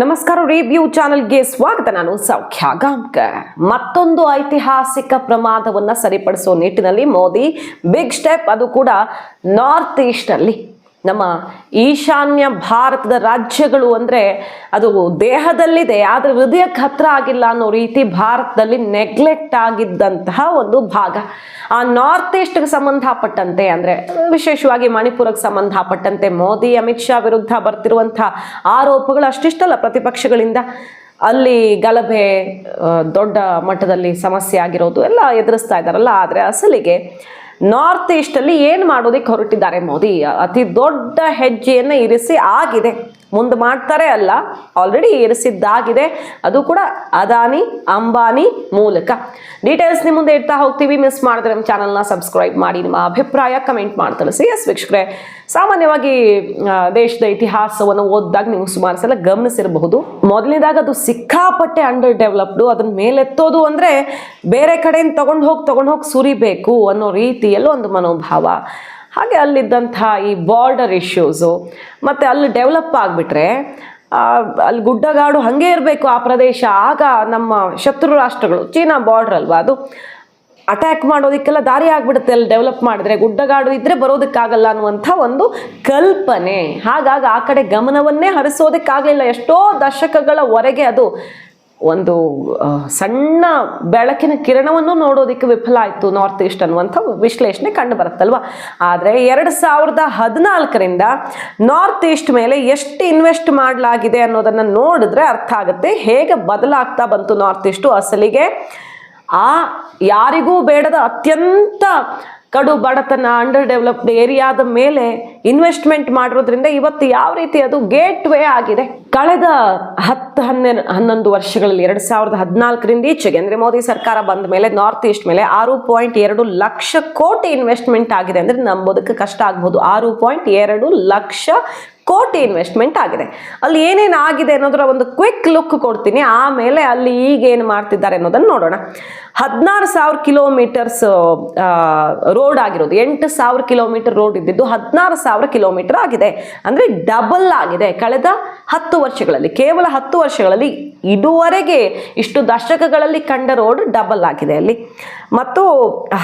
ನಮಸ್ಕಾರ ರಿವ್ಯೂ ಚಾನೆಲ್ಗೆ ಸ್ವಾಗತ. ನಾನು ಸೌಖ್ಯ ಗಾಂವ್ಕರ್ ಮತ್ತೊಂದು ಐತಿಹಾಸಿಕ ಪ್ರಮಾದವನ್ನ ಸರಿಪಡಿಸೋ ನಿಟ್ಟಿನಲ್ಲಿ ಮೋದಿ ಬಿಗ್ ಸ್ಟೆಪ್ ಅದು ಕೂಡ ನಾರ್ತ್ ಈಸ್ಟ್ ಅಲ್ಲಿ. ನಮ್ಮ ಈಶಾನ್ಯ ಭಾರತದ ರಾಜ್ಯಗಳು ಅಂದರೆ ಅದು ದೇಹದಲ್ಲಿದೆ, ಆದರೆ ಹೃದಯಕ್ಕೆ ಹತ್ರ ಆಗಿಲ್ಲ ಅನ್ನೋ ರೀತಿ ಭಾರತದಲ್ಲಿ ನೆಗ್ಲೆಕ್ಟ್ ಆಗಿದ್ದಂತಹ ಒಂದು ಭಾಗ. ಆ ನಾರ್ತ್ ಈಸ್ಟ್ಗೆ ಸಂಬಂಧಪಟ್ಟಂತೆ ಅಂದರೆ ವಿಶೇಷವಾಗಿ ಮಣಿಪುರಕ್ಕೆ ಸಂಬಂಧಪಟ್ಟಂತೆ ಮೋದಿ, ಅಮಿತ್ ಶಾ ವಿರುದ್ಧ ಬರ್ತಿರುವಂಥ ಆರೋಪಗಳು ಅಷ್ಟಿಷ್ಟಲ್ಲ ಪ್ರತಿಪಕ್ಷಗಳಿಂದ. ಅಲ್ಲಿ ಗಲಭೆ ದೊಡ್ಡ ಮಟ್ಟದಲ್ಲಿ ಸಮಸ್ಯೆ ಆಗಿರೋದು ಎಲ್ಲ ಎದುರಿಸ್ತಾ ಇದ್ದಾರಲ್ಲ, ಆದರೆ ಅಸಲಿಗೆ ನಾರ್ತ್ ಈಸ್ಟಲ್ಲಿ ಏನು ಮಾಡೋದಕ್ಕೆ ಹೊರಟಿದ್ದಾರೆ ಮೋದಿ? ಅತಿ ದೊಡ್ಡ ಹೆಜ್ಜೆಯನ್ನು ಇರಿಸಿ ಆಗಿದೆ. ಮುಂದೆ ಮಾಡ್ತಾರೆ ಅಲ್ಲ ಆಲ್ರೆಡಿ ಏರಿಸಿದ್ದಾಗಿದೆ. ಅದು ಕೂಡ ಅದಾನಿ, ಅಂಬಾನಿ ಮೂಲಕ. ಡೀಟೇಲ್ಸ್ ನಿಮ್ಮ ಮುಂದೆ ಇಡ್ತಾ ಹೋಗ್ತೀವಿ. ಮಿಸ್ ಮಾಡಿದ್ರೆ ನಮ್ಮ ಚಾನಲ್ನ ಸಬ್ಸ್ಕ್ರೈಬ್ ಮಾಡಿ, ನಿಮ್ಮ ಅಭಿಪ್ರಾಯ ಕಮೆಂಟ್ ಮಾಡಿ ಸಿ ಎಸ್ ವೀಕ್ಷಕರೇ, ಸಾಮಾನ್ಯವಾಗಿ ದೇಶದ ಇತಿಹಾಸವನ್ನು ಓದಿದಾಗ ನೀವು ಸುಮಾರು ಸಲ ಗಮನಿಸಿರಬಹುದು. ಮೊದಲನೇದಾಗ ಅದು ಸಿಕ್ಕಾಪಟ್ಟೆ ಅಂಡರ್ ಡೆವಲಪ್ಡು ಅದನ್ನ ಮೇಲೆತ್ತೋದು ಅಂದ್ರೆ ಬೇರೆ ಕಡೆಯಿಂದ ತಗೊಂಡು ಹೋಗಿ ತಗೊಂಡು ಹೋಗಿ ಸುರಿಬೇಕು ಅನ್ನೋ ರೀತಿಯಲ್ಲೂ ಒಂದು ಮನೋಭಾವ. ಹಾಗೆ ಅಲ್ಲಿದ್ದಂಥ ಈ ಬಾರ್ಡರ್ ಇಶ್ಯೂಸು ಮತ್ತು ಅಲ್ಲಿ ಡೆವಲಪ್ ಆಗಿಬಿಟ್ರೆ ಅಲ್ಲಿ ಗುಡ್ಡಗಾಡು ಹಾಗೆ ಇರಬೇಕು ಆ ಪ್ರದೇಶ, ಆಗ ನಮ್ಮ ಶತ್ರು ರಾಷ್ಟ್ರಗಳು, ಚೀನಾ ಬಾರ್ಡರ್ ಅಲ್ವಾ ಅದು ಅಟ್ಯಾಕ್ ಮಾಡೋದಕ್ಕೆಲ್ಲ ದಾರಿ ಆಗಿಬಿಡುತ್ತೆ ಅಲ್ಲಿ ಡೆವಲಪ್ ಮಾಡಿದ್ರೆ, ಗುಡ್ಡಗಾಡು ಇದ್ದರೆ ಬರೋದಕ್ಕಾಗಲ್ಲ ಅನ್ನುವಂಥ ಒಂದು ಕಲ್ಪನೆ. ಹಾಗಾಗಿ ಆ ಕಡೆ ಗಮನವನ್ನೇ ಹರಿಸೋದಕ್ಕಾಗಲಿಲ್ಲ. ಎಷ್ಟೋ ದಶಕಗಳವರೆಗೆ ಅದು ಒಂದು ಸಣ್ಣ ಬೆಳಕಿನ ಕಿರಣವನ್ನು ನೋಡೋದಕ್ಕೆ ವಿಫಲ ಆಯಿತು, ನಾರ್ತ್ ಈಸ್ಟ್ ಅನ್ನುವಂಥ ವಿಶ್ಲೇಷಣೆ ಕಂಡು ಬರುತ್ತಲ್ವ? ಆದರೆ ಎರಡು ಸಾವಿರದ ಹದಿನಾಲ್ಕರಿಂದ ನಾರ್ತ್ ಈಸ್ಟ್ ಮೇಲೆ ಎಷ್ಟು ಇನ್ವೆಸ್ಟ್ ಮಾಡಲಾಗಿದೆ ಅನ್ನೋದನ್ನು ನೋಡಿದ್ರೆ ಅರ್ಥ ಆಗುತ್ತೆ. ಹೇಗೆ ಬದಲಾಗ್ತಾ ಬಂತು ನಾರ್ತ್ ಈಸ್ಟು? ಅಸಲಿಗೆ ಆ ಯಾರಿಗೂ ಬೇಡದ ಅತ್ಯಂತ ಕಡು ಬಡತನ ಅಂಡರ್ ಡೆವಲಪ್ಡ್ ಏರಿಯಾದ ಮೇಲೆ ಇನ್ವೆಸ್ಟ್ಮೆಂಟ್ ಮಾಡಿರೋದ್ರಿಂದ ಇವತ್ತು ಯಾವ ರೀತಿ ಅದು ಗೇಟ್ ವೇ ಆಗಿದೆ? ಕಳೆದ ಹತ್ತು ಹನ್ನೆರಡು ಹನ್ನೊಂದು ವರ್ಷಗಳಲ್ಲಿ, ಎರಡು ಸಾವಿರದ ಹದಿನಾಲ್ಕರಿಂದ ಈಚೆಗೆ, ಅಂದರೆ ಮೋದಿ ಸರ್ಕಾರ ಬಂದ ಮೇಲೆ ನಾರ್ತ್ ಈಸ್ಟ್ ಮೇಲೆ ಆರು ಪಾಯಿಂಟ್ ಎರಡು ಲಕ್ಷ ಕೋಟಿ ಇನ್ವೆಸ್ಟ್ಮೆಂಟ್ ಆಗಿದೆ. ಅಂದರೆ ನಂಬೋದಕ್ಕೆ ಕಷ್ಟ ಆಗ್ಬೋದು. ಆರು ಪಾಯಿಂಟ್ ಎರಡು ಲಕ್ಷ ಕೋಟಿ ಇನ್ವೆಸ್ಟ್ಮೆಂಟ್ ಆಗಿದೆ. ಅಲ್ಲಿ ಏನೇನು ಆಗಿದೆ ಅನ್ನೋದರ ಒಂದು ಕ್ವಿಕ್ ಲುಕ್ ಕೊಡ್ತೀನಿ. ಆಮೇಲೆ ಅಲ್ಲಿ ಈಗ ಏನು ಮಾಡ್ತಿದ್ದಾರೆ ಅನ್ನೋದನ್ನು ನೋಡೋಣ. ಹದಿನಾರು ಸಾವಿರ ಕಿಲೋಮೀಟರ್ಸ್ ರೋಡ್ ಆಗಿರೋದು. ಎಂಟು ಸಾವಿರ ಕಿಲೋಮೀಟರ್ ರೋಡ್ ಇದ್ದಿದ್ದು ಹದಿನಾರು ಸಾವಿರ ಕಿಲೋಮೀಟರ್ ಆಗಿದೆ. ಅಂದರೆ ಡಬಲ್ ಆಗಿದೆ. ಕಳೆದ ಹತ್ತು ವರ್ಷಗಳಲ್ಲಿ, ಕೇವಲ ಹತ್ತು ವರ್ಷಗಳಲ್ಲಿ ಇದುವರೆಗೆ ಇಷ್ಟು ದಶಕಗಳಲ್ಲಿ ಕಂಡ ರೋಡ್ ಡಬಲ್ ಆಗಿದೆ ಅಲ್ಲಿ. ಮತ್ತು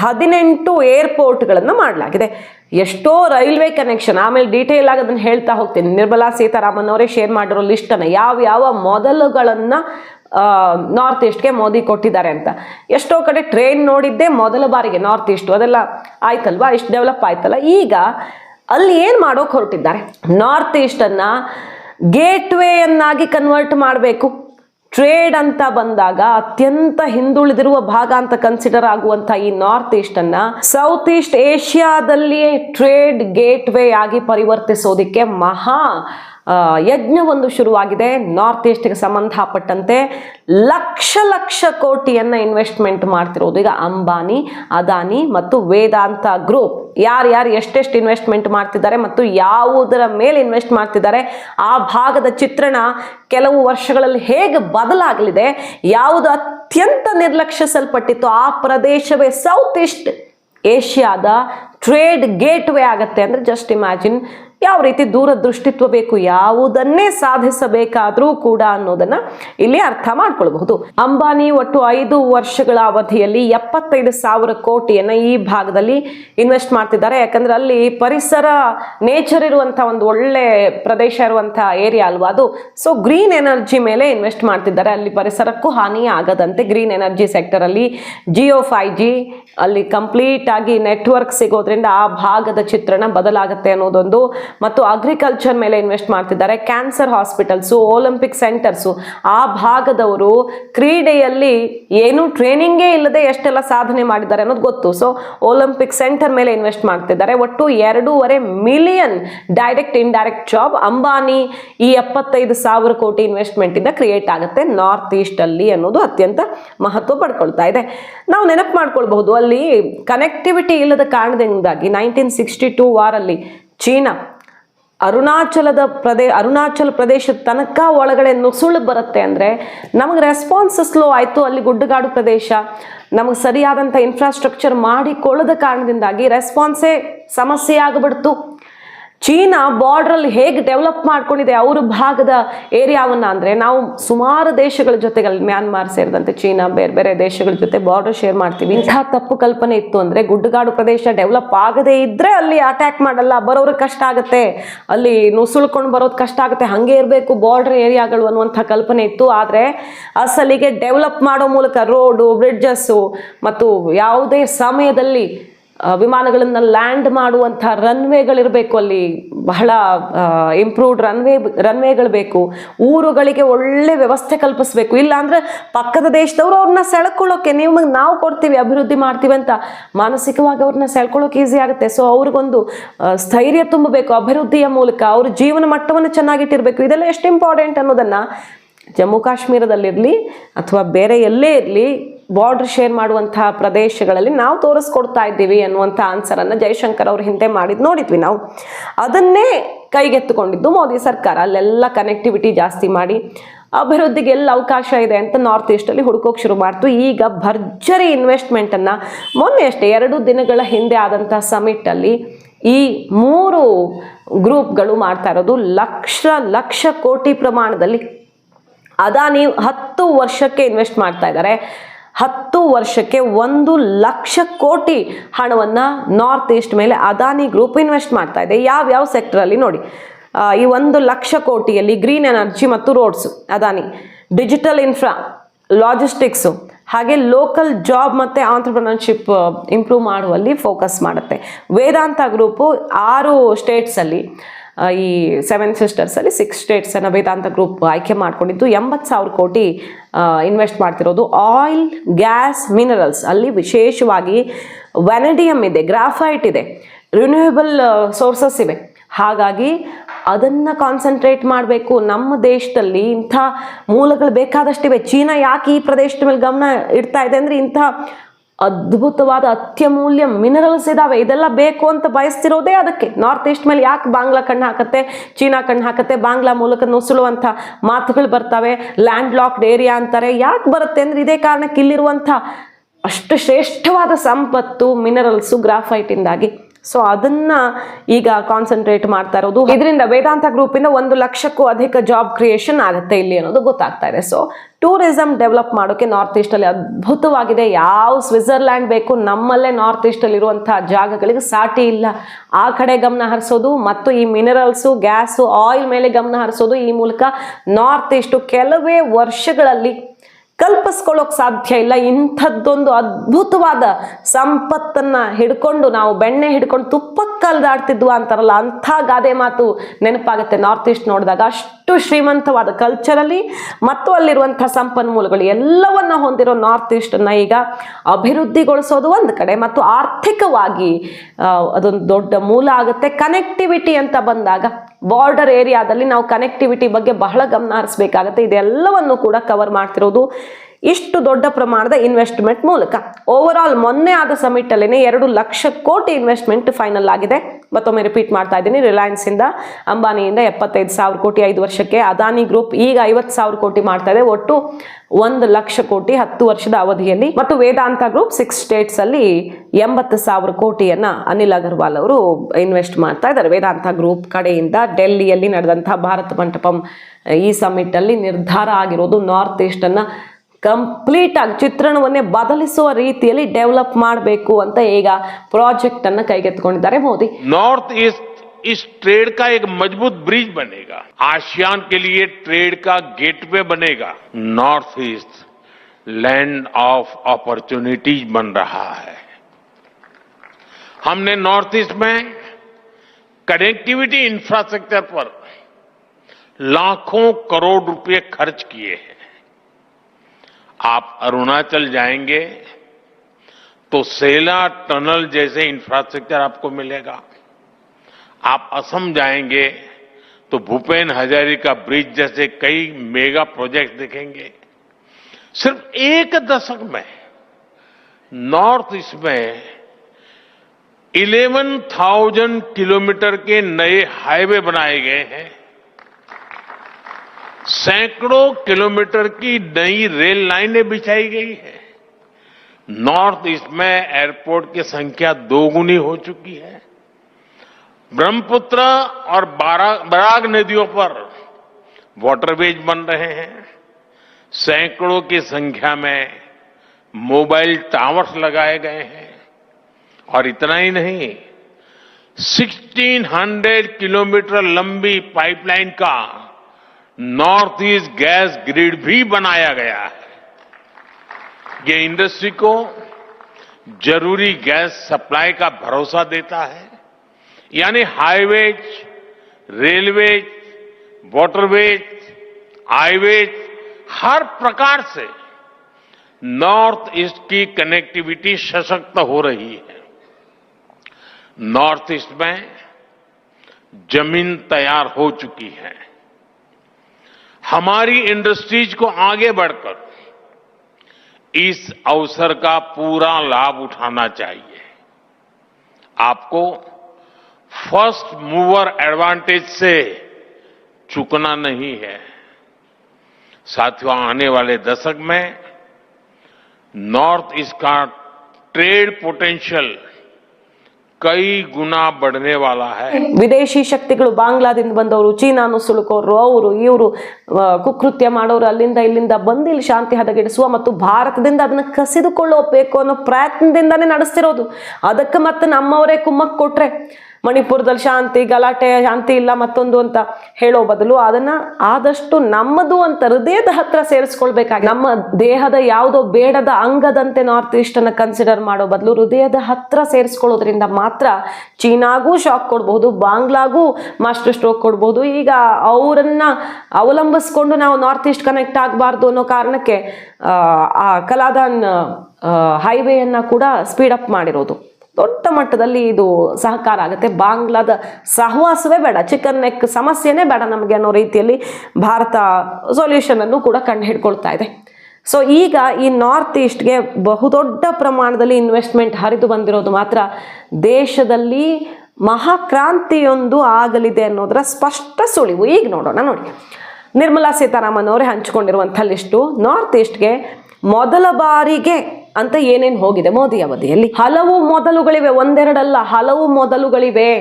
ಹದಿನೆಂಟು ಏರ್ಪೋರ್ಟ್ಗಳನ್ನು ಮಾಡಲಾಗಿದೆ. ಎಷ್ಟೋ ರೈಲ್ವೆ ಕನೆಕ್ಷನ್ ಆಮೇಲೆ ಡೀಟೇಲ್ ಆಗಿ ಅದನ್ನು ಹೇಳ್ತಾ ಹೋಗ್ತೀನಿ. ನಿರ್ಮಲಾ ಸೀತಾರಾಮನ್ ಅವರೇ ಶೇರ್ ಮಾಡಿರೋ ಲಿಸ್ಟನ್ನು ಯಾವ ಯಾವ ಮೊದಲುಗಳನ್ನು ನಾರ್ತ್ ಈಸ್ಟ್ಗೆ ಮೋದಿ ಕೊಟ್ಟಿದ್ದಾರೆ ಅಂತ. ಎಷ್ಟೋ ಕಡೆ ಟ್ರೈನ್ ನೋಡಿದ್ದೆ ಮೊದಲ ಬಾರಿಗೆ ನಾರ್ತ್ ಈಸ್ಟು ಅದೆಲ್ಲ ಆಯ್ತಲ್ವಾ? ಇಷ್ಟು ಡೆವಲಪ್ ಆಯ್ತಲ್ಲ. ಈಗ ಅಲ್ಲಿ ಏನು ಮಾಡೋಕೆ ಹೊರಟಿದ್ದಾರೆ? ನಾರ್ತ್ ಈಸ್ಟನ್ನು ಗೇಟ್ವೇಯನ್ನಾಗಿ ಕನ್ವರ್ಟ್ ಮಾಡಬೇಕು. ಟ್ರೇಡ್ ಅಂತ ಬಂದಾಗ ಅತ್ಯಂತ ಹಿಂದುಳಿದಿರುವ ಭಾಗ ಅಂತ ಕನ್ಸಿಡರ್ ಆಗುವಂತ ಈ ನಾರ್ತ್ ಈಸ್ಟ್ ಅನ್ನ ಸೌತ್ ಈಸ್ಟ್ ಏಷ್ಯಾದಲ್ಲಿಯೇ ಟ್ರೇಡ್ ಗೇಟ್ ವೇ ಆಗಿ ಪರಿವರ್ತಿಸೋದಿಕ್ಕೆ ಮಹಾ ಯಜ್ಞವೊಂದು ಶುರುವಾಗಿದೆ. ನಾರ್ತ್ ಈಸ್ಟ್ಗೆ ಸಂಬಂಧಪಟ್ಟಂತೆ ಲಕ್ಷ ಲಕ್ಷ ಕೋಟಿಯನ್ನ ಇನ್ವೆಸ್ಟ್ಮೆಂಟ್ ಮಾಡ್ತಿರೋದು. ಈಗ ಅಂಬಾನಿ, ಅದಾನಿ ಮತ್ತು ವೇದಾಂತ ಗ್ರೂಪ್ ಯಾರು ಯಾರು ಎಷ್ಟೆಷ್ಟು ಇನ್ವೆಸ್ಟ್ಮೆಂಟ್ ಮಾಡ್ತಿದ್ದಾರೆ ಮತ್ತು ಯಾವುದರ ಮೇಲೆ ಇನ್ವೆಸ್ಟ್ ಮಾಡ್ತಿದ್ದಾರೆ, ಆ ಭಾಗದ ಚಿತ್ರಣ ಕೆಲವು ವರ್ಷಗಳಲ್ಲಿ ಹೇಗೆ ಬದಲಾಗಲಿದೆ, ಯಾವುದು ಅತ್ಯಂತ ನಿರ್ಲಕ್ಷಿಸಲ್ಪಟ್ಟಿತ್ತು ಆ ಪ್ರದೇಶವೇ ಸೌತ್ ಈಸ್ಟ್ ಏಷ್ಯಾದ ಟ್ರೇಡ್ ಗೇಟ್ ವೇ ಆಗತ್ತೆ ಅಂದರೆ ಜಸ್ಟ್ ಇಮ್ಯಾಜಿನ್ ಯಾವ ರೀತಿ ದೂರದೃಷ್ಟಿತ್ವ ಬೇಕು, ಯಾವುದನ್ನೇ ಸಾಧಿಸಬೇಕಾದ್ರೂ ಕೂಡ ಅನ್ನೋದನ್ನ ಇಲ್ಲಿ ಅರ್ಥ ಮಾಡ್ಕೊಳ್ಬಹುದು. ಅಂಬಾನಿ ಒಟ್ಟು ಐದು ವರ್ಷಗಳ ಅವಧಿಯಲ್ಲಿ ಎಪ್ಪತ್ತೈದು ಸಾವಿರ ಕೋಟಿಯನ್ನ ಈ ಭಾಗದಲ್ಲಿ ಇನ್ವೆಸ್ಟ್ ಮಾಡ್ತಿದ್ದಾರೆ. ಯಾಕಂದ್ರೆ ಅಲ್ಲಿ ಪರಿಸರ, ನೇಚರ್ ಇರುವಂತ ಒಂದು ಒಳ್ಳೆ ಪ್ರದೇಶ ಇರುವಂತ ಏರಿಯಾ ಅಲ್ವಾ ಅದು. ಸೊ ಗ್ರೀನ್ ಎನರ್ಜಿ ಮೇಲೆ ಇನ್ವೆಸ್ಟ್ ಮಾಡ್ತಿದ್ದಾರೆ. ಅಲ್ಲಿ ಪರಿಸರಕ್ಕೂ ಹಾನಿ ಆಗದಂತೆ ಗ್ರೀನ್ ಎನರ್ಜಿ ಸೆಕ್ಟರ್ ಅಲ್ಲಿ ಜಿಯೋ ಫೈವ್ ಜಿ, ಅಲ್ಲಿ ಕಂಪ್ಲೀಟ್ ಆಗಿ ನೆಟ್ವರ್ಕ್ ಸಿಗೋದ್ರಿಂದ ಆ ಭಾಗದ ಚಿತ್ರಣ ಬದಲಾಗುತ್ತೆ ಅನ್ನೋದೊಂದು ಮತ್ತು ಅಗ್ರಿಕಲ್ಚರ್ ಮೇಲೆ ಇನ್ವೆಸ್ಟ್ ಮಾಡ್ತಿದ್ದಾರೆ. ಕ್ಯಾನ್ಸರ್ ಹಾಸ್ಪಿಟಲ್ಸು ಒಲಿಂಪಿಕ್ ಸೆಂಟರ್ಸು ಆ ಭಾಗದವರು ಕ್ರೀಡೆಯಲ್ಲಿ ಏನು ಟ್ರೈನಿಂಗೇ ಇಲ್ಲದೆ ಎಷ್ಟೆಲ್ಲ ಸಾಧನೆ ಮಾಡಿದ್ದಾರೆ ಅನ್ನೋದು ಗೊತ್ತು. ಸೊ ಒಲಿಂಪಿಕ್ ಸೆಂಟರ್ ಮೇಲೆ ಇನ್ವೆಸ್ಟ್ ಮಾಡ್ತಿದ್ದಾರೆ. ಒಟ್ಟು ಎರಡೂವರೆ million direct indirect job Ambani ಈ ಎಪ್ಪತ್ತೈದು ಸಾವಿರ ಕೋಟಿ ಇನ್ವೆಸ್ಟ್ಮೆಂಟ್ ಇಂದ ಕ್ರಿಯೇಟ್ ಆಗುತ್ತೆ ನಾರ್ತ್ ಈಸ್ಟ್ ಅಲ್ಲಿ ಅನ್ನೋದು ಅತ್ಯಂತ ಮಹತ್ವ ಪಡ್ಕೊಳ್ತಾ ಇದೆ. ನಾವು ನೆನಪು ಮಾಡ್ಕೊಳ್ಬಹುದು, ಅಲ್ಲಿ ಕನೆಕ್ಟಿವಿಟಿ ಇಲ್ಲದ ಕಾರಣದಿಂದಾಗಿ ನೈನ್ಟೀನ್ ಸಿಕ್ಸ್ಟಿ ಟೂ ವಾರಲ್ಲಿ ಚೀನಾ ಅರುಣಾಚಲದ ಪ್ರದೇ, ಅರುಣಾಚಲ ಪ್ರದೇಶದ ತನಕ ಒಳಗಡೆ ನುಸುಳು ಬರುತ್ತೆ ಅಂದರೆ ನಮಗೆ ರೆಸ್ಪಾನ್ಸ್ ಸ್ಲೋ ಆಯಿತು, ಅಲ್ಲಿ ಗುಡ್ಡಗಾಡು ಪ್ರದೇಶ. ನಮಗೆ ಸರಿಯಾದಂಥ ಇನ್ಫ್ರಾಸ್ಟ್ರಕ್ಚರ್ ಮಾಡಿಕೊಳ್ಳದ ಕಾರಣದಿಂದಾಗಿ ರೆಸ್ಪಾನ್ಸೇ ಸಮಸ್ಯೆ ಆಗಿಬಿಡ್ತು ಚೀನಾ ಬಾರ್ಡರ್ ಅಲ್ಲಿ ಹೇಗೆ ಡೆವಲಪ್ ಮಾಡ್ಕೊಂಡಿದೆ ಅವ್ರ ಭಾಗದ ಏರಿಯಾವನ್ನ ಅಂದ್ರೆ ನಾವು ಸುಮಾರು ದೇಶಗಳ ಜೊತೆಗೆ ಮ್ಯಾನ್ಮಾರ್ ಸೇರಿದಂತೆ ಚೀನಾ ಬೇರೆ ಬೇರೆ ದೇಶಗಳ ಜೊತೆ ಬಾರ್ಡರ್ ಶೇರ್ ಮಾಡ್ತೀವಿ. ಇಂತಹ ತಪ್ಪು ಕಲ್ಪನೆ ಇತ್ತು ಅಂದ್ರೆ ಗುಡ್ಡಗಾಡು ಪ್ರದೇಶ ಡೆವಲಪ್ ಆಗದೇ ಇದ್ರೆ ಅಲ್ಲಿ ಅಟ್ಯಾಕ್ ಮಾಡಲ್ಲ ಬರೋರಿಗೆ ಕಷ್ಟ ಆಗುತ್ತೆ. ಅಲ್ಲಿ ನುಸುಳ್ಕೊಂಡು ಬರೋದು ಕಷ್ಟ ಆಗುತ್ತೆ. ಹಂಗೆ ಇರಬೇಕು ಬಾರ್ಡರ್ ಏರಿಯಾಗಳು ಅನ್ನುವಂಥ ಕಲ್ಪನೆ ಇತ್ತು. ಆದರೆ ಅಸಲಿಗೆ ಡೆವಲಪ್ ಮಾಡೋ ಮೂಲಕ ರೋಡು ಬ್ರಿಡ್ಜಸ್ಸು ಮತ್ತು ಯಾವುದೇ ಸಮಯದಲ್ಲಿ ವಿಮಾನಗಳನ್ನ ಲ್ಯಾಂಡ್ ಮಾಡುವಂಥ ರನ್ವೇಗಳಿರಬೇಕು ಅಲ್ಲಿ. ಬಹಳ ಇಂಪ್ರೂವ್ಡ್ ರನ್ವೇ ರನ್ವೇಗಳು ಬೇಕು. ಊರುಗಳಿಗೆ ಒಳ್ಳೆ ವ್ಯವಸ್ಥೆ ಕಲ್ಪಿಸ್ಬೇಕು. ಇಲ್ಲಾಂದರೆ ಪಕ್ಕದ ದೇಶದವರು ಅವ್ರನ್ನ ಸೆಳ್ಕೊಳ್ಳೋಕೆ ನಿಮಗೆ ನಾವು ಕೊಡ್ತೀವಿ, ಅಭಿವೃದ್ಧಿ ಮಾಡ್ತೀವಿ ಅಂತ. ಮಾನಸಿಕವಾಗಿ ಅವ್ರನ್ನ ಸೆಳ್ಕೊಳ್ಳೋಕೆ ಈಸಿ ಆಗುತ್ತೆ. ಸೊ ಅವ್ರಿಗೊಂದು ಸ್ಥೈರ್ಯ ತುಂಬಬೇಕು, ಅಭಿವೃದ್ಧಿಯ ಮೂಲಕ, ಅವ್ರ ಜೀವನ ಮಟ್ಟವನ್ನು ಚೆನ್ನಾಗಿಟ್ಟಿರಬೇಕು. ಇದೆಲ್ಲ ಎಷ್ಟು ಇಂಪಾರ್ಟೆಂಟ್ ಅನ್ನೋದನ್ನು ಜಮ್ಮು ಕಾಶ್ಮೀರದಲ್ಲಿರಲಿ ಅಥವಾ ಬೇರೆ ಎಲ್ಲೇ ಇರಲಿ ಬಾರ್ಡರ್ ಶೇರ್ ಮಾಡುವಂತಹ ಪ್ರದೇಶಗಳಲ್ಲಿ ನಾವು ತೋರಿಸ್ಕೊಡ್ತಾ ಇದ್ದೀವಿ ಅನ್ನುವಂಥ ಆನ್ಸರನ್ನು ಜಯಶಂಕರ್ ಅವರು ಹಿಂದೆ ಮಾಡಿದ್ ನೋಡಿದ್ವಿ ನಾವು. ಅದನ್ನೇ ಕೈಗೆತ್ತಿಕೊಂಡಿದ್ದು ಮೋದಿ ಸರ್ಕಾರ. ಅಲ್ಲೆಲ್ಲ ಕನೆಕ್ಟಿವಿಟಿ ಜಾಸ್ತಿ ಮಾಡಿ ಅಭಿವೃದ್ಧಿಗೆ ಎಲ್ಲ ಅವಕಾಶ ಇದೆ ಅಂತ ನಾರ್ತ್ ಈಸ್ಟಲ್ಲಿ ಹುಡುಕೋಕೆ ಶುರು ಮಾಡ್ತು. ಈಗ ಭರ್ಜರಿ ಇನ್ವೆಸ್ಟ್ಮೆಂಟನ್ನು ಮೊನ್ನೆ ಅಷ್ಟೇ ಎರಡು ದಿನಗಳ ಹಿಂದೆ ಆದಂಥ ಸಮಿಟಲ್ಲಿ ಈ ಮೂರು ಗ್ರೂಪ್ಗಳು ಮಾಡ್ತಾ ಇರೋದು. ಲಕ್ಷ ಲಕ್ಷ ಕೋಟಿ ಪ್ರಮಾಣದಲ್ಲಿ ಅದಾನಿ ಹತ್ತು ವರ್ಷಕ್ಕೆ ಇನ್ವೆಸ್ಟ್ ಮಾಡ್ತಾ ಇದ್ದಾರೆ ಹತ್ತು ವರ್ಷಕ್ಕೆ ಒಂದು ಲಕ್ಷ ಕೋಟಿ ಹಣವನ್ನು ನಾರ್ತ್ ಈಸ್ಟ್ ಮೇಲೆ ಅದಾನಿ ಗ್ರೂಪ್ ಇನ್ವೆಸ್ಟ್ ಮಾಡ್ತಾ ಇದೆ. ಯಾವ್ಯಾವ ಸೆಕ್ಟರಲ್ಲಿ ನೋಡಿ. ಈ ಒಂದು ಲಕ್ಷ ಕೋಟಿಯಲ್ಲಿ ಗ್ರೀನ್ ಎನರ್ಜಿ ಮತ್ತು roads, Adani. Digital infra, logistics, ಹಾಗೆ ಲೋಕಲ್ ಜಾಬ್ ಮತ್ತು ಆಂಟ್ರಪ್ರನರ್ಶಿಪ್ ಇಂಪ್ರೂವ್ ಮಾಡುವಲ್ಲಿ ಫೋಕಸ್ ಮಾಡುತ್ತೆ. ವೇದಾಂತ ಗ್ರೂಪು ಆರು ಸ್ಟೇಟ್ಸಲ್ಲಿ ಈ ಸೆವೆನ್ ಸಿಸ್ಟರ್ಸಲ್ಲಿ ಸಿಕ್ಸ್ ಸ್ಟೇಟ್ಸನ್ನು ವೇದಾಂತ ಗ್ರೂಪ್ ಆಯ್ಕೆ ಮಾಡ್ಕೊಂಡಿದ್ದು ಎಂಬತ್ತು ಸಾವಿರ ಕೋಟಿ ಇನ್ವೆಸ್ಟ್ ಮಾಡ್ತಿರೋದು. ಆಯಿಲ್ ಗ್ಯಾಸ್ ಮಿನರಲ್ಸ್ ಅಲ್ಲಿ ವಿಶೇಷವಾಗಿ ವೆನಡಿಯಮ್ ಇದೆ ಗ್ರಾಫೈಟ್ ಇದೆ ರಿನ್ಯೂಯಬಲ್ ಸೋರ್ಸಸ್ ಇವೆ. ಹಾಗಾಗಿ ಅದನ್ನು ಕಾನ್ಸಂಟ್ರೇಟ್ ಮಾಡಬೇಕು. ನಮ್ಮ ದೇಶದಲ್ಲಿ ಇಂಥ ಮೂಲಗಳು ಬೇಕಾದಷ್ಟಿವೆ. ಚೀನಾ ಯಾಕೆ ಈ ಪ್ರದೇಶದ ಮೇಲೆ ಗಮನ ಇಡ್ತಾ ಇದೆ ಅಂದರೆ ಇಂಥ ಅದ್ಭುತವಾದ ಅತ್ಯಮೂಲ್ಯ ಮಿನರಲ್ಸ್ ಇದಾವೆ. ಇದೆಲ್ಲ ಬೇಕು ಅಂತ ಬಯಸ್ತಿರೋದೇ ಅದಕ್ಕೆ. ನಾರ್ತ್ ಈಸ್ಟ್ ಮೇಲೆ ಯಾಕೆ ಬಾಂಗ್ಲಾ ಕಣ್ಣು ಹಾಕತ್ತೆ? ಚೀನಾ ಕಣ್ಣು ಹಾಕತ್ತೆ? ಬಾಂಗ್ಲಾ ಮೂಲಕ ನುಸುಳುವಂಥ ಮಾತುಗಳು ಬರ್ತವೆ. ಲ್ಯಾಂಡ್ ಲಾಕ್ಡ್ ಏರಿಯಾ ಅಂತಾರೆ. ಯಾಕೆ ಬರುತ್ತೆ ಅಂದ್ರೆ ಇದೇ ಕಾರಣಕ್ಕೆ ಇಲ್ಲಿರುವಂಥ ಅಷ್ಟು ಶ್ರೇಷ್ಠವಾದ ಸಂಪತ್ತು ಮಿನರಲ್ಸು ಗ್ರಾಫೈಟಿಂದಾಗಿ ಸೊ ಅದನ್ನ ಈಗ ಕಾನ್ಸಂಟ್ರೇಟ್ ಮಾಡ್ತಾ ಇರೋದು. ಇದರಿಂದ ವೇದಾಂತ ಗ್ರೂಪಿಂದ ಒಂದು ಲಕ್ಷಕ್ಕೂ ಅಧಿಕ ಜಾಬ್ ಕ್ರಿಯೇಷನ್ ಆಗುತ್ತೆ ಇಲ್ಲಿ ಅನ್ನೋದು ಗೊತ್ತಾಗ್ತಾ ಇದೆ. ಸೊ ಟೂರಿಸಂ ಡೆವಲಪ್ ಮಾಡೋಕೆ ನಾರ್ತ್ ಈಸ್ಟಲ್ಲಿ ಅದ್ಭುತವಾಗಿದೆ. ಯಾವ ಸ್ವಿಟ್ಜರ್ಲ್ಯಾಂಡ್ ಬೇಕು, ನಮ್ಮಲ್ಲೇ ನಾರ್ತ್ ಈಸ್ಟಲ್ಲಿ ಇರುವಂತಹ ಜಾಗಗಳಿಗೆ ಸಾಟಿ ಇಲ್ಲ. ಆ ಕಡೆ ಗಮನ ಹರಿಸೋದು ಮತ್ತು ಈ ಮಿನರಲ್ಸು ಗ್ಯಾಸು ಆಯಿಲ್ ಮೇಲೆ ಗಮನ ಹರಿಸೋದು ಈ ಮೂಲಕ ನಾರ್ತ್ ಈಸ್ಟು ಕೆಲವೇ ವರ್ಷಗಳಲ್ಲಿ ಕಲ್ಪಿಸ್ಕೊಳ್ಳೋಕೆ ಸಾಧ್ಯ ಇಲ್ಲ. ಇಂಥದ್ದೊಂದು ಅದ್ಭುತವಾದ ಸಂಪತ್ತನ್ನ ಹಿಡ್ಕೊಂಡು ನಾವು ಬೆಣ್ಣೆ ಹಿಡ್ಕೊಂಡು ತುಪ್ಪಕ್ಕೆ ಕಲ್ದಾಡ್ತಿದ್ವ ಅಂತಾರಲ್ಲ, ಅಂಥ ಗಾದೆ ಮಾತು ನೆನಪಾಗುತ್ತೆ. ನಾರ್ತ್ ಈಸ್ಟ್ ನೋಡಿದಾಗ ಅಷ್ಟು ಶ್ರೀಮಂತವಾದ ಕಲ್ಚರಲ್ಲಿ ಮತ್ತು ಅಲ್ಲಿರುವಂಥ ಸಂಪನ್ಮೂಲಗಳು ಎಲ್ಲವನ್ನ ಹೊಂದಿರೋ ನಾರ್ತ್ ಈಸ್ಟನ್ನ ಈಗ ಅಭಿವೃದ್ಧಿಗೊಳಿಸೋದು ಒಂದು ಕಡೆ ಮತ್ತು ಆರ್ಥಿಕವಾಗಿ ಅದೊಂದು ದೊಡ್ಡ ಮೂಲ ಆಗುತ್ತೆ. ಕನೆಕ್ಟಿವಿಟಿ ಅಂತ ಬಂದಾಗ ಬಾರ್ಡರ್ ಏರಿಯಾದಲ್ಲಿ ನಾವು ಕನೆಕ್ಟಿವಿಟಿ ಬಗ್ಗೆ ಬಹಳ ಗಮನ ಹರಿಸಬೇಕಾಗತ್ತೆ. ಇದೆಲ್ಲವನ್ನು ಕೂಡ ಕವರ್ ಮಾಡ್ತಿರೋದು ಇಷ್ಟು ದೊಡ್ಡ ಪ್ರಮಾಣದ ಇನ್ವೆಸ್ಟ್ಮೆಂಟ್ ಮೂಲಕ. ಓವರ್ ಆಲ್ ಮೊನ್ನೆ ಆದ ಸಮಿಟ್ ಅಲ್ಲಿನೇ ಎರಡು ಲಕ್ಷ ಕೋಟಿ ಇನ್ವೆಸ್ಟ್ಮೆಂಟ್ ಫೈನಲ್ ಆಗಿದೆ. ಮತ್ತೊಮ್ಮೆ ರಿಪೀಟ್ ಮಾಡ್ತಾ ಇದ್ದೀನಿ. ರಿಲಯನ್ಸ್ ಇಂದ, ಅಂಬಾನಿಯಿಂದ ಎಪ್ಪತ್ತೈದು ಸಾವಿರ ಕೋಟಿ ಐದು ವರ್ಷಕ್ಕೆ. ಅದಾನಿ ಗ್ರೂಪ್ ಈಗ ಐವತ್ತು ಸಾವಿರ ಕೋಟಿ ಮಾಡ್ತಾ ಇದೆ. ಒಟ್ಟು ಒಂದು ಲಕ್ಷ ಕೋಟಿ ಹತ್ತು ವರ್ಷದ ಅವಧಿಯಲ್ಲಿ. ಮತ್ತು ವೇದಾಂತ ಗ್ರೂಪ್ ಸಿಕ್ಸ್ ಸ್ಟೇಟ್ಸ್ ಅಲ್ಲಿ ಎಂಬತ್ತು ಸಾವಿರ ಕೋಟಿಯನ್ನ ಅನಿಲ್ ಅಗರ್ವಾಲ್ ಅವರು ಇನ್ವೆಸ್ಟ್ ಮಾಡ್ತಾ ಇದ್ದಾರೆ. ವೇದಾಂತ ಗ್ರೂಪ್ ಕಡೆಯಿಂದ ಡೆಲ್ಲಿಯಲ್ಲಿ ನಡೆದಂತಹ ಭಾರತ ಮಂಟಪಂ ಈ ಸಮಿಟ್ ಅಲ್ಲಿ ನಿರ್ಧಾರ ಆಗಿರೋದು. ನಾರ್ತ್ ಈಸ್ಟ್ ಅನ್ನ ಕಂಪ್ಲೀಟ್ ಆಗಿ ಚಿತ್ರಣವನ್ನೇ ಬದಲಿಸುವ ರೀತಿಯಲ್ಲಿ ಡೆವಲಪ್ ಮಾಡಬೇಕು ಅಂತ ಈಗ ಪ್ರಾಜೆಕ್ಟ್ ಅನ್ನ ಕೈಗೆತ್ತಿಕೊಂಡಿದ್ದಾರೆ ಮೋದಿ नॉर्थ ईस्ट इस ट्रेड का एक मजबूत ब्रिज बनेगा आसियान के लिए ट्रेड का गेटवे बनेगा North East land of opportunities बन रहा है हमने नॉर्थ ईस्ट में कनेक्टिविटी इंफ्रास्ट्रक्चर पर लाखों करोड़ रुपए खर्च किए हैं आप अरुणाचल जाएँगे तो सेला टनल जैसे इंफ्रास्ट्रक्चर आपको मिलेगा। आप असम जाएँगे तो भूपेन हजारिका ब्रिज जैसे कई मेगा प्रोजेक्ट देखेंगे। सिर्फ़ एक दशक में नॉर्थ ईस्ट में 11,000 किलोमीटर के नए हाईवे बनाए गए हैं। सैकड़ों किलोमीटर की नई रेल लाइनें बिछाई गई है। नॉर्थ ईस्ट में एयरपोर्ट की संख्या दोगुनी हो चुकी है। ब्रह्मपुत्र और बराग नदियों पर वाटरवेज बन रहे हैं। सैकड़ों की संख्या में मोबाइल टावर्स लगाए गए हैं। और इतना ही नहीं 1600 किलोमीटर लंबी पाइपलाइन का नॉर्थ ईस्ट गैस ग्रिड भी बनाया गया है। ये इंडस्ट्री को ज़रूरी गैस सप्लाई का भरोसा देता है। यानी हाईवेज, रेलवेज, वाटरवेज, हाईवेज, हर प्रकार से नॉर्थ ईस्ट की कनेक्टिविटी सशक्त हो रही है। नॉर्थ ईस्ट में ज़मीन तैयार हो चुकी है। हमारी इंडस्ट्रीज़ को आगे बढ़कर इस अवसर का पूरा लाभ उठाना चाहिए। आपको फ़र्स्ट मूवर एडवांटेज से चुकना नहीं है। साथियों, आने वाले दशक में नॉर्थ ईस्ट का ट्रेड पोटेंशियल ಕೈ ಗುಣ ಬಡನೆ ವಾಲ ವಿದೇಶಿ ಶಕ್ತಿಗಳು ಬಾಂಗ್ಲಾದಿಂದ ಬಂದವರು, ಚೀನಾನು ನುಸುಳುಕೋರು ಅವರು, ಇವರು ಕುಕೃತ್ಯ ಮಾಡೋರು, ಅಲ್ಲಿಂದ ಇಲ್ಲಿಂದ ಬಂದು ಇಲ್ಲಿ ಶಾಂತಿ ಹದಗೆಡಿಸುವ ಮತ್ತು ಭಾರತದಿಂದ ಅದನ್ನ ಕಸಿದುಕೊಳ್ಳಬೇಕು ಅನ್ನೋ ಪ್ರಯತ್ನದಿಂದಾನೇ ನಡೆಸ್ತಿರೋದು. ಅದಕ್ಕೆ ಮತ್ತೆ ನಮ್ಮವರೇ ಕುಮ್ಮಕ್ಕೆ ಕೊಟ್ರೆ ಮಣಿಪುರದಲ್ಲಿ ಶಾಂತಿ ಗಲಾಟೆ ಶಾಂತಿ ಇಲ್ಲ ಮತ್ತೊಂದು ಅಂತ ಹೇಳೋ ಬದಲು ಅದನ್ನ ಆದಷ್ಟು ನಮ್ಮದು ಅಂತ ಹೃದಯದ ಹತ್ರ ಸೇರಿಸ್ಕೊಳ್ಬೇಕಾಗಿ ನಮ್ಮ ದೇಹದ ಯಾವುದೋ ಬೇಡದ ಅಂಗದಂತೆ ನಾರ್ತ್ ಈಸ್ಟ್ ಅನ್ನ ಕನ್ಸಿಡರ್ ಮಾಡೋ ಬದಲು ಹೃದಯದ ಹತ್ರ ಸೇರಿಸ್ಕೊಳ್ಳೋದ್ರಿಂದ ಮಾತ್ರ ಚೀನಾಗೂ ಶಾಕ್ ಕೊಡಬಹುದು ಬಾಂಗ್ಲಾಗೂ ಮಾಸ್ಟರ್ ಸ್ಟ್ರೋಕ್ ಕೊಡಬಹುದು. ಈಗ ಅವರನ್ನ ಅವಲಂಬಿಸ್ಕೊಂಡು ನಾವು ನಾರ್ತ್ ಈಸ್ಟ್ ಕನೆಕ್ಟ್ ಆಗಬಾರ್ದು ಅನ್ನೋ ಕಾರಣಕ್ಕೆ ಆ, ಕಲಾದಾನ್ ಹೈವೇಯನ್ನ ಕೂಡ ಸ್ಪೀಡ್ ಅಪ್ ಮಾಡಿರೋದು. ದೊಡ್ಡ ಮಟ್ಟದಲ್ಲಿ ಇದು ಸಹಕಾರ ಆಗುತ್ತೆ. ಬಾಂಗ್ಲಾದ ಸಹವಾಸವೇ ಬೇಡ ಚಿಕನ್ ನೆಕ್ ಸಮಸ್ಯೆನೇ ಬೇಡ ನಮಗೆ ಅನ್ನೋ ರೀತಿಯಲ್ಲಿ ಭಾರತ ಸೊಲ್ಯೂಷನ್ ಅನ್ನು ಕೂಡ ಕಂಡು ಹಿಡ್ಕೊಳ್ತಾ ಇದೆ. ಸೊ ಈಗ ಈ ನಾರ್ತ್ ಈಸ್ಟ್ಗೆ ಬಹುದೊಡ್ಡ ಪ್ರಮಾಣದಲ್ಲಿ ಇನ್ವೆಸ್ಟ್ಮೆಂಟ್ ಹರಿದು ಬಂದಿರೋದು ಮಾತ್ರ ದೇಶದಲ್ಲಿ ಮಹಾಕ್ರಾಂತಿಯೊಂದು ಆಗಲಿದೆ ಅನ್ನೋದರ ಸ್ಪಷ್ಟ ಸುಳಿವು. ಈಗ ನೋಡೋಣ, ನೋಡಿ. ನಿರ್ಮಲಾ ಸೀತಾರಾಮನ್ ಅವರೇ ಹಂಚಿಕೊಂಡಿರುವಂಥ ಲಿಸ್ಟು ನಾರ್ತ್ ಈಸ್ಟ್ಗೆ ಮೊದಲ ಬಾರಿಗೆ ಅಂತ ಏನೇನು ಹೋಗಿದೆ ಮೋದಿ ಅವಧಿಯಲ್ಲಿ? ಹಲವು ಮೊದಲುಗಳಿವೆ, ಒಂದೆರಡಲ್ಲ, ಹಲವು ಮೊದಲುಗಳಿವೆ.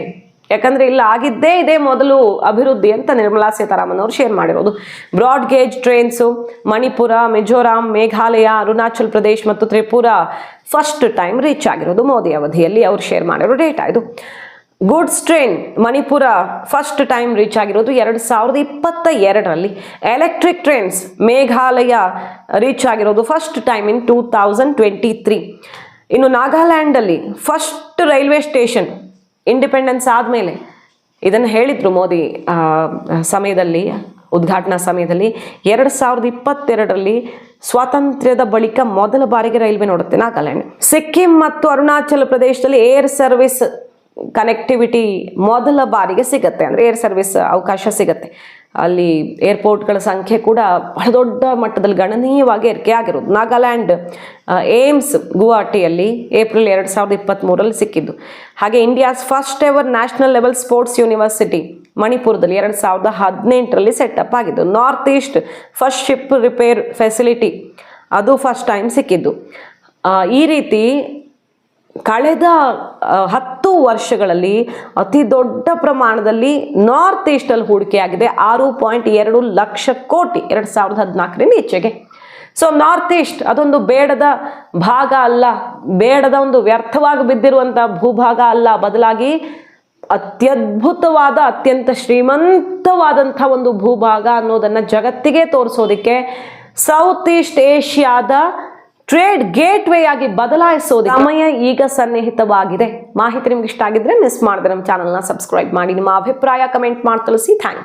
ಯಾಕಂದ್ರೆ ಇಲ್ಲ, ಆಗಿದ್ದೇ ಇದೇ ಮೊದಲು ಅಭಿವೃದ್ಧಿ ಅಂತ ನಿರ್ಮಲಾ ಸೀತಾರಾಮನ್ ಅವರು ಶೇರ್ ಮಾಡಿರೋದು. Broad gauge trains Manipur, Mizoram, Meghalaya, Arunachal Pradesh ಮತ್ತು ತ್ರಿಪುರ ಫಸ್ಟ್ ಟೈಮ್ ರೀಚ್ ಆಗಿರೋದು ಮೋದಿ ಅವಧಿಯಲ್ಲಿ ಅವರು ಶೇರ್ ಮಾಡಿರೋ ಡೇಟಾ ಇದು. Goods train Manipur first time reach ಆಗಿರೋದು ಎರಡು ಸಾವಿರದ ಇಪ್ಪತ್ತ ಎರಡರಲ್ಲಿ ಎಲೆಕ್ಟ್ರಿಕ್ ಟ್ರೈನ್ಸ್ ಮೇಘಾಲಯ ರೀಚ್ ಆಗಿರೋದು first time in two thousand twenty three ಇನ್ನು ನಾಗಾಲ್ಯಾಂಡಲ್ಲಿ ಫಸ್ಟ್ ರೈಲ್ವೆ ಸ್ಟೇಷನ್ ಇಂಡಿಪೆಂಡೆನ್ಸ್ ಆದಮೇಲೆ. ಇದನ್ನು ಹೇಳಿದರು ಮೋದಿ ಸಮಯದಲ್ಲಿ, ಉದ್ಘಾಟನಾ ಸಮಯದಲ್ಲಿ. ಎರಡು ಸಾವಿರದ ಇಪ್ಪತ್ತೆರಡರಲ್ಲಿ ಸ್ವಾತಂತ್ರ್ಯದ ಬಳಿಕ ಮೊದಲ ಬಾರಿಗೆ ರೈಲ್ವೆ ನೋಡುತ್ತೆ ನಾಗಾಲ್ಯಾಂಡ್. ಸಿಕ್ಕಿಂ ಮತ್ತು ಅರುಣಾಚಲ ಪ್ರದೇಶದಲ್ಲಿ ಏರ್ ಸರ್ವಿಸ್ ಕನೆಕ್ಟಿವಿಟಿ ಮೊದಲ ಬಾರಿಗೆ ಸಿಗತ್ತೆ. ಅಂದರೆ ಏರ್ ಸರ್ವಿಸ್ ಅವಕಾಶ ಸಿಗುತ್ತೆ. ಅಲ್ಲಿ ಏರ್ಪೋರ್ಟ್ಗಳ ಸಂಖ್ಯೆ ಕೂಡ ಬಹಳ ದೊಡ್ಡ ಮಟ್ಟದಲ್ಲಿ ಗಣನೀಯವಾಗಿ ಏರಿಕೆ ಆಗಿರೋದು. ನಾಗಾಲ್ಯಾಂಡ್ ಏಮ್ಸ್ ಗುವಾಹಟಿಯಲ್ಲಿ ಏಪ್ರಿಲ್ ಎರಡು ಸಾವಿರದ ಇಪ್ಪತ್ತ್ಮೂರಲ್ಲಿ ಸಿಕ್ಕಿದ್ದು. ಹಾಗೆ India's first ever national level sports university ಮಣಿಪುರದಲ್ಲಿ ಎರಡು ಸಾವಿರದ ಹದಿನೆಂಟರಲ್ಲಿ ಸೆಟಪ್ ಆಗಿದ್ದು. North east first ship repair facility ಅದು ಫಸ್ಟ್ ಟೈಮ್ ಸಿಕ್ಕಿದ್ದು. ಈ ರೀತಿ ಕಳೆದ ಹತ್ತು ವರ್ಷಗಳಲ್ಲಿ ಅತಿ ದೊಡ್ಡ ಪ್ರಮಾಣದಲ್ಲಿ ನಾರ್ತ್ ಈಸ್ಟಲ್ಲಿ ಹೂಡಿಕೆಯಾಗಿದೆ. ಆರು ಪಾಯಿಂಟ್ ಎರಡು ಲಕ್ಷ ಕೋಟಿ, ಎರಡು ಸಾವಿರದ ಹದಿನಾಲ್ಕರಿಂದ ಈಚೆಗೆ. ಸೊ, ನಾರ್ತ್ ಈಸ್ಟ್ ಅದೊಂದು ಬೇಡದ ಭಾಗ ಅಲ್ಲ. ಬೇಡದ ಒಂದು ವ್ಯರ್ಥವಾಗಿ ಬಿದ್ದಿರುವಂಥ ಭೂಭಾಗ ಅಲ್ಲ. ಬದಲಾಗಿ ಅತ್ಯದ್ಭುತವಾದ, ಅತ್ಯಂತ ಶ್ರೀಮಂತವಾದಂಥ ಒಂದು ಭೂಭಾಗ ಅನ್ನೋದನ್ನು ಜಗತ್ತಿಗೆ ತೋರಿಸೋದಕ್ಕೆ ಸೌತ್ ಈಸ್ಟ್ ಏಷ್ಯಾದ ಟ್ರೇಡ್ ಗೇಟ್ ವೇ ಆಗಿ ಬದಲಾಯಿಸೋದು ಸಮಯ ಈಗ ಸನ್ನಿಹಿತವಾಗಿದೆ. ಮಾಹಿತಿ ನಿಮ್ಗೆ ಇಷ್ಟ ಆಗಿದ್ರೆ ಮಿಸ್ ಮಾಡಿದ್ರೆ ನಮ್ಮ ಚಾನಲ್ನ ಸಬ್ಸ್ಕ್ರೈಬ್ ಮಾಡಿ. ನಿಮ್ಮ ಅಭಿಪ್ರಾಯ ಕಮೆಂಟ್ ಮಾಡಿ ತಿಳಿಸಿ. ಥ್ಯಾಂಕ್